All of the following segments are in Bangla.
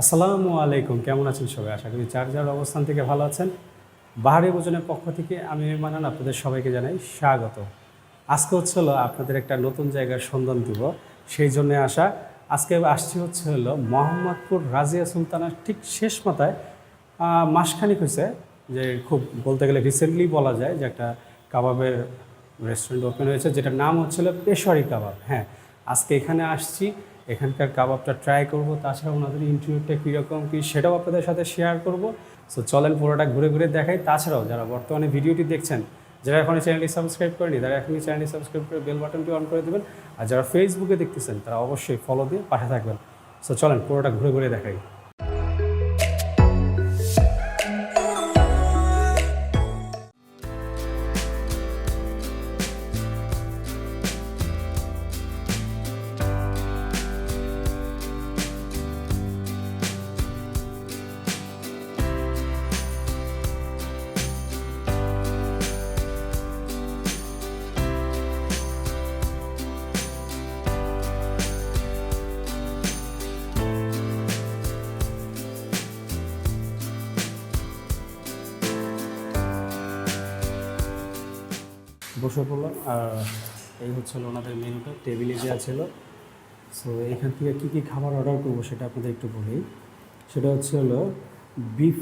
আসসালামু আলাইকুম, কেমন আছেন সবাই? আশা করি যার যার অবস্থান থেকে ভালো আছেন। বাহারি ভোজনের পক্ষ থেকে আমি মানান আপনাদের সবাইকে জানাই স্বাগত। আজকে হচ্ছে হলো আপনাদের একটা নতুন জায়গার সন্ধান দিব। সেই জন্য আসা। আজকে আসছি হচ্ছে হলো মোহাম্মদপুর রাজিয়া সুলতানার ঠিক শেষ মাথায় মাসখানিক হয়েছে যে খুব বলতে গেলে রিসেন্টলি বলা যায় যে একটা কাবাবের রেস্টুরেন্ট ওপেন হয়েছে, যেটার নাম হচ্ছিল পেশোয়ারি কাবাব। হ্যাঁ আজকে এখানে আসছি। এখানকার কাবাবটা ট্রাই করব তাছাড়া ওনাদের ইন্টারভিউটা কীরকম কী সেটাও আপনাদের সাথে শেয়ার করব। সো চলেন পুরোটা ঘুরে ঘুরে দেখাই। তাছাড়াও যারা বর্তমানে ভিডিওটি দেখছেন, যারা এখন চ্যানেলটি সাবস্ক্রাইব করেনি, তারা এখনই চ্যানেলটি সাবস্ক্রাইব করে বেল বাটনটি অন করে দেবেন। আর যারা ফেসবুকে দেখতেছেন, তারা অবশ্যই ফলো দিয়ে পাশে থাকবেন। সো চলেন পুরোটা ঘুরে ঘুরে দেখাই। বসে পড়লাম, আর এই হচ্ছে ওনাদের মেনুটা, টেবিলে দেওয়া ছিল। সো এখান থেকে কী কী খাবার অর্ডার করব সেটা আপনাদের একটু বলি। সেটা হচ্ছে হলো বিফ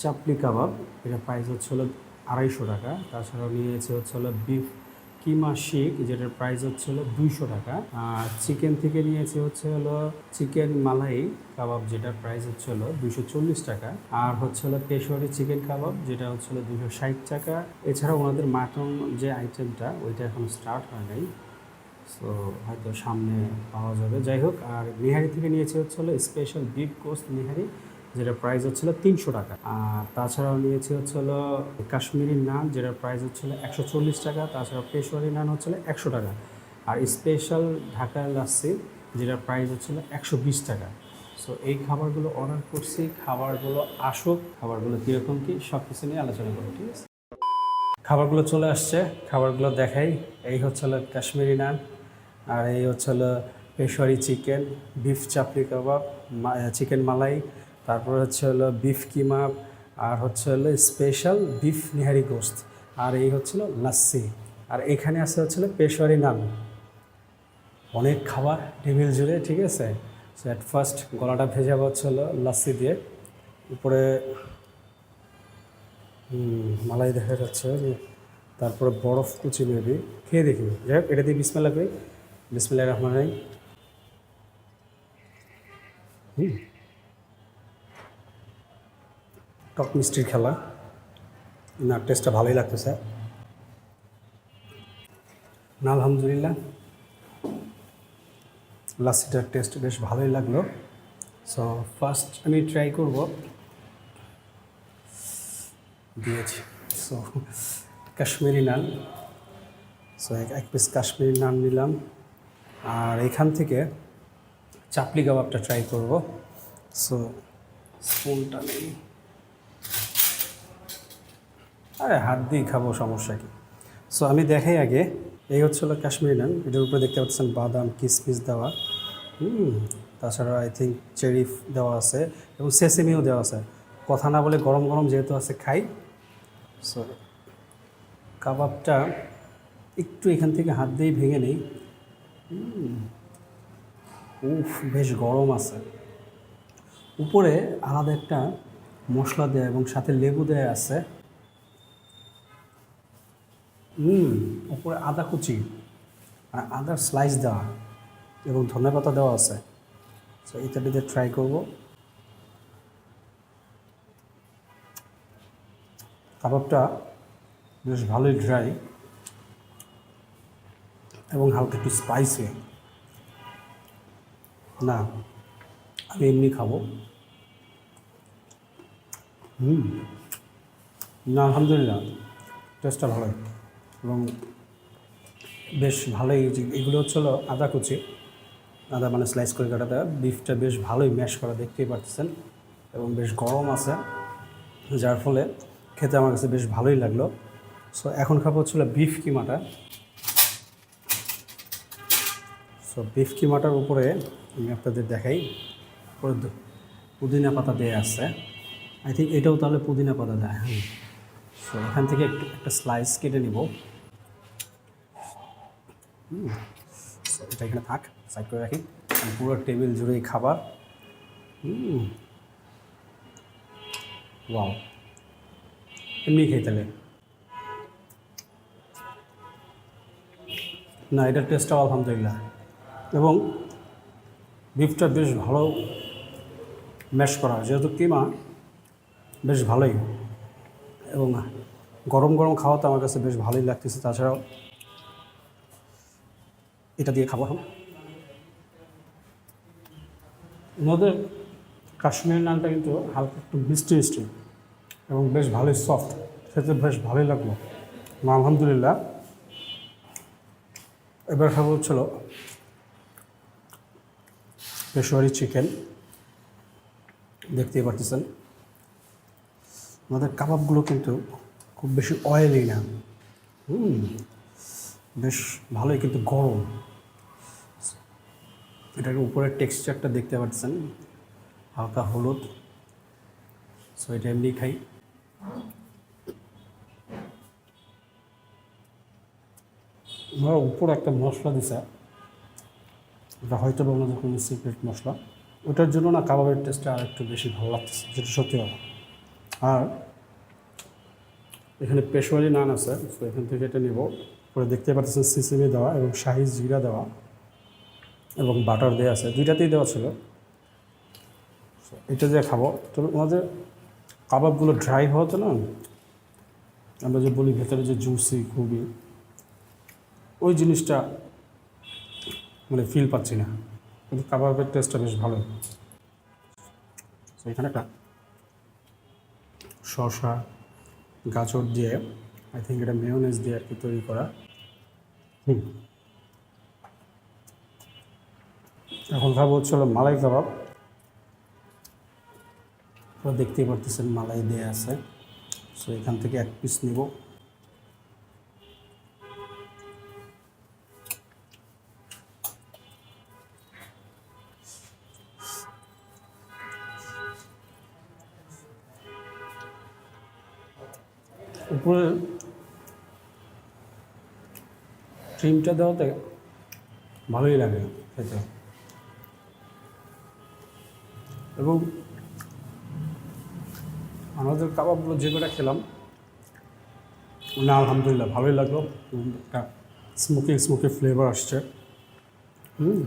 চাপলি কাবাব, এটা প্রাইস হচ্ছে হলো আড়াইশো টাকা। তাছাড়াও নিয়েছে হচ্ছে হলো বিফ কিমা শিক, যেটার প্রাইস হচ্ছে হলো দুইশো টাকা। আর চিকেন থেকে নিয়েছে হচ্ছে হলো চিকেন মালাই কাবাব, যেটার প্রাইস হচ্ছে হলো দুইশো চল্লিশ টাকা। আর হচ্ছে হলো পেশোয়ারি চিকেন কাবাব, যেটা হচ্ছে হলো দুইশো ষাট টাকা। এছাড়া ওনাদের মাটন যে আইটেমটা ওইটা এখন স্টার্ট হয় নাই। সো হয়তো সামনে পাওয়া যাবে। যাই হোক, আর নিহারি থেকে নিয়েছে হচ্ছে হলো স্পেশাল বিফ কোস্ট নিহারি। যেটার প্রাইস হচ্ছিল তিনশো টাকা। আর তাছাড়াও নিয়েছি হচ্ছে হলো কাশ্মীরি নান, যেটার প্রাইস হচ্ছিল একশো চল্লিশ টাকা তাছাড়া পেশোয়ারি নান হচ্ছিল একশো টাকা। আর স্পেশাল ঢাকার লাচ্ছি, যেটার প্রাইস হচ্ছিল একশো বিশ টাকা। সো এই খাবারগুলো অর্ডার করছি, খাবারগুলো আসুক, খাবারগুলো কীরকম কী সব কিছু নিয়ে আলোচনা করব, ঠিক আছে? খাবারগুলো চলে আসছে, খাবারগুলো দেখাই। এই হচ্ছে হলো কাশ্মীরি নান, আর এই হচ্ছে হলো পেশোয়ারি চিকেন, বিফ চাপড়ি কাবাব চিকেন মালাই তারপর হচ্ছে হলো বিফ কিমা আর হচ্ছে হলো স্পেশাল বিফ নিহারি গোস্ত, আর এই হচ্ছিল লাচ্ছি আর এখানে আছে হচ্ছিল পেশোয়ারি নান। অনেক খাবার টেবিল জুড়ে, ঠিক আছে? সো অ্যাট ফার্স্ট গলাটা ভেজা হচ্ছে হলো লাচ্ছি দিয়ে, উপরে মালাই দেখা যাচ্ছে তারপরে বরফ কুচি নেবি খেয়ে দেখি। যাই হোক, এটা দিয়ে বিসমেলা করি। বিসমেলা রহমান হুম। টক মিষ্টির খেলা। না টেস্টটা ভালোই লাগতেছে। না, আলহামদুলিল্লাহ। লাসিটার টেস্ট বেশ ভালোই লাগল। সো ফার্স্ট আমি ট্রাই করব। দিয়েছি। সো কাশ্মীরি নান। সো এক এক পিস কাশ্মীরি নান নিলাম। আর এখান থেকে চাপলি কাবাবটা ট্রাই করব। সো স্পুনটা নেই। আরে হাত দিয়ে খাব, সমস্যা কি? সো আমি দেখাই আগে, এই হচ্ছে হলো কাশ্মীরি নান, এটার উপরে দেখতে পাচ্ছেন বাদাম, কিসমিস দেওয়া। হুম, তাছাড়া আই থিঙ্ক চেরি দেওয়া আছে এবং সেসেমিও দেওয়া আছে। কথা না বলে গরম গরম যেহেতু আছে, খাই। সো কাবাবটা একটু এখান থেকে হাত দিয়েই ভেঙে নেই। উফ, বেশ গরম আছে। উপরে আলাদা একটা মশলা দেয়া এবং সাথে লেবু দেয়া আছে। হুম উপরে আদা কুচি আর আদার স্লাইস দেওয়া এবং ধনে পাতা দেওয়া আছে। সো দিয়ে ট্রাই করব। কাবাবটা বেশ ভালোই ড্রাই এবং হালকা একটু স্পাইসি না, আমি এমনি খাব। হুম, না, আলহামদুলিল্লাহ টেস্টটা ভালোই এবং বেশ ভালোই এগুলো হচ্ছিল আদা কুচি আদা মানে স্লাইস করে কাটা দেওয়া বিফটা বেশ ভালোই ম্যাশ করা, দেখতেই পাচ্ছেন এবং বেশ গরম আছে। যার ফলে খেতে আমার কাছে বেশ ভালোই লাগল। সো এখন খাব হচ্ছিল বিফ কিমাটা। সো বিফ কিমাটার উপরে আমি আপনাদের দেখাই। পুদিনা পাতা দেয়া আছে। আই থিঙ্ক এটাও তাহলে পুদিনা পাতা দেয়। হ্যাঁ সো এখান থেকে একটু স্লাইস কেটে নিব। এটা এখানে থাক সাইড করে রাখি। পুরো টেবিল জুড়েই খাবার। ওয়াও এমনি খেয়ে তাহলে। না, এটার টেস্টটাও আলহামদুলিল্লাহ। এবং বিফটা বেশ ভালো ম্যাশ করা। যেহেতু কিমা, বেশ ভালোই। এবং গরম গরম খাওয়াতে আমার কাছে বেশ ভালোই লাগতেছে। তাছাড়াও এটা দিয়ে খাব এখন। ওনাদের কাশ্মীর নানটা কিন্তু হালকা একটু মিষ্টি মিষ্টি এবং বেশ ভালোই সফট খেতে বেশ ভালোই লাগল। আলহামদুলিল্লাহ। এবার খাব হচ্ছিল পেশোয়ারি চিকেন। দেখতেই পারতেছেন। আমাদের কাবাবগুলো কিন্তু খুব বেশি অয়েলি না। হুম, বেশ ভালোই কিন্তু গরম। এটার উপরের টেক্সচারটা দেখতে পাচ্ছেন, হালকা হলুদ। সো এটা এমনি খাই। আমার উপরে একটা মশলা দিছে। এটা হয়তো বা ওনাদের কোনো সিক্রেট মশলা। ওটার জন্য না কাবাবের টেস্টটা আর একটু বেশি ভালো লাগতেছে, যেটা সত্যি কথা। আর এখানে পেশোয়ারি নান আছে তো এখান থেকে এটা নেব। পরে দেখতে পাচ্ছেন, সিসিমি দেওয়া এবং শাহি জিরা দেওয়া। এবং বাটার দেওয়া আছে, দুইটাতেই দেওয়া ছিল। এটা দিয়ে খাব। তবে ওনাদের কাবাবগুলো ড্রাই হওয়াতে না আমরা যে বলি ভেতরে যে জুসি খুবই, ওই জিনিসটা মানে ফিল পাচ্ছি না। কিন্তু কাবাবের টেস্টটা বেশ ভালো। এখানে একটা শসা, গাজর দিয়ে আই থিঙ্ক এটা মেয়নেজ দিয়ে আর কি তৈরি করা। হুম। এখন খাব হচ্ছে মালাই কাবাব। দেখতেই পারতেছেন মালাই দেয়া আছে। সো এখান থেকে এক পিস নিব। উপরে ক্রিমটা দেওয়াতে ভালোই লাগে খেতে। এবং আমাদের কাবাবগুলো যে কটা খেলাম, না, আলহামদুলিল্লাহ, ভালোই লাগল একটা স্মোকি স্মোকি ফ্লেভার আসছে। হুম।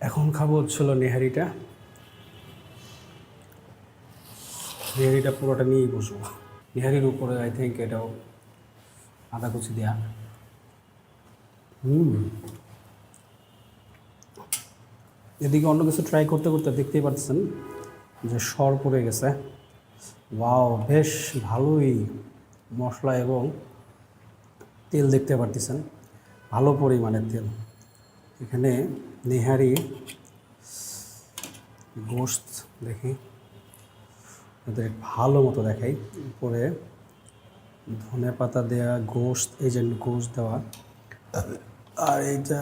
এখন খাব হচ্ছিল নেহারিটা। নেহারিটা পুরোটা নিয়েই বসবো। নেহারির উপরে আই থিঙ্ক এটাও আদা কুচি দেয়া। হুম। এদিকে অন্য কিছু ট্রাই করতে করতে দেখতেই পাচ্ছেন যে সর পড়ে গেছে। ওয়াও বেশ ভালোই মশলা এবং তেল দেখতে পারতেছেন। ভালো পরিমাণের তেল। এখানে নেহারি গোস্ত দেখি। ওদের ভালো মতো দেখাই। উপরে ধনে পাতা দেওয়া গোস্ত এই যে গোস্ত দেওয়া। আর এইটা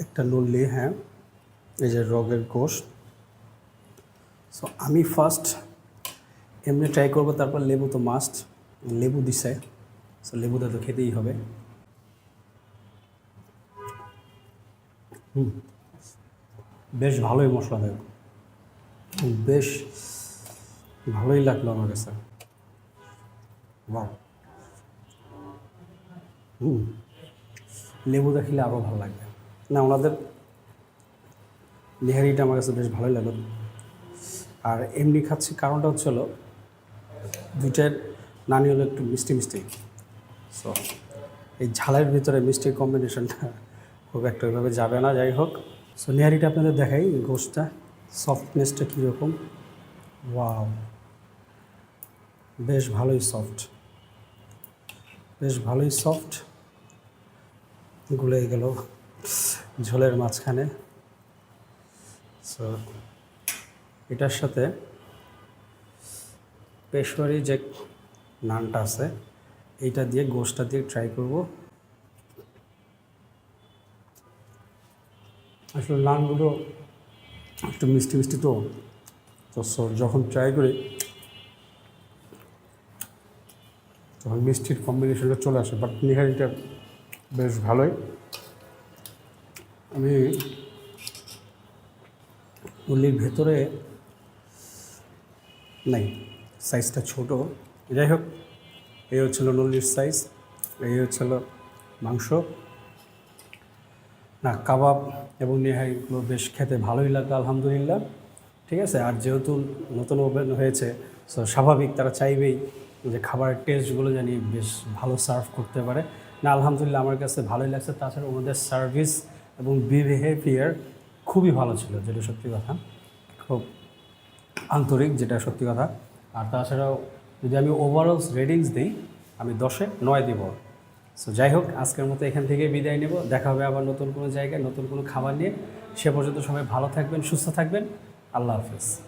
একটা নল্লি হ্যাঁ। এই যে রগের গোস্ত সো আমি ফার্স্ট এমনি ট্রাই করব, তারপর লেবু তো মাস্ট লেবু দিছে সো লেবুটা তো খেতেই হবে। হুম, বেশ ভালোই মশলা দেয় বেশ ভালোই লাগল আমার কাছে। হুম, লেবুটা খেলে আরও ভালো লাগবে। না, ওনাদের নেহারিটা আমার কাছে বেশ ভালোই লাগল। আর এমনি খাচ্ছি কারণটা হচ্ছে হলো, দুইটার নানি হলো একটু মিষ্টি মিষ্টি। সো এই ঝালের ভিতরে মিষ্টির কম্বিনেশনটা খুব একটা ওইভাবে যাবে না, যাই হোক। সো নেহারিটা আপনাদের দেখাই গোষ্ঠটা সফটনেসটা কীরকম। ওয়াও বেশ ভালোই সফট বেশ ভালোই সফট গুলে গেল ঝোলের মাঝখানে। সো এটার সাথে পেশোয়ারি যে নানটা আছে, এইটা দিয়ে গোশটা দিয়ে ট্রাই করব। আসলে নানগুলো একটু মিষ্টি মিষ্টি তো তো সো যখন ট্রাই করি, তখন মিষ্টির কম্বিনেশনটা চলে আসে বাট নিহারিটা বেশ ভালোই। আমি উল্লির ভেতরে নাই সাইজটা ছোট। যাই হোক, এই হচ্ছিল নল্লির সাইজ এই হচ্ছিল মাংস। না, কাবাব এবং নেহাইগুলো বেশ খেতে ভালোই লাগল, আলহামদুলিল্লাহ। ঠিক আছে? আর যেহেতু নতুন ওভেন হয়েছে সো স্বাভাবিক তারা চাইবেই যে খাবারের টেস্টগুলো জানি বেশ ভালো সার্ভ করতে পারে। না, আলহামদুলিল্লাহ, আমার কাছে ভালোই লাগছে। তাছাড়া ওনাদের সার্ভিস এবং বিহেভিয়ার খুবই ভালো ছিল, যেটা সত্যি কথা। খুব আন্তরিক যেটা সত্যি কথা। আর তাছাড়াও যদি আমি ওভারঅল রেটিংস দিই, আমি দশে নয় দিব। সো যাই হোক, আজকের মতো এখান থেকে বিদায় নেব। দেখা হবে আবার নতুন কোনো জায়গায়, নতুন কোনো খাবার নিয়ে। সে পর্যন্ত সবাই ভালো থাকবেন, সুস্থ থাকবেন। আল্লাহ হাফেজ।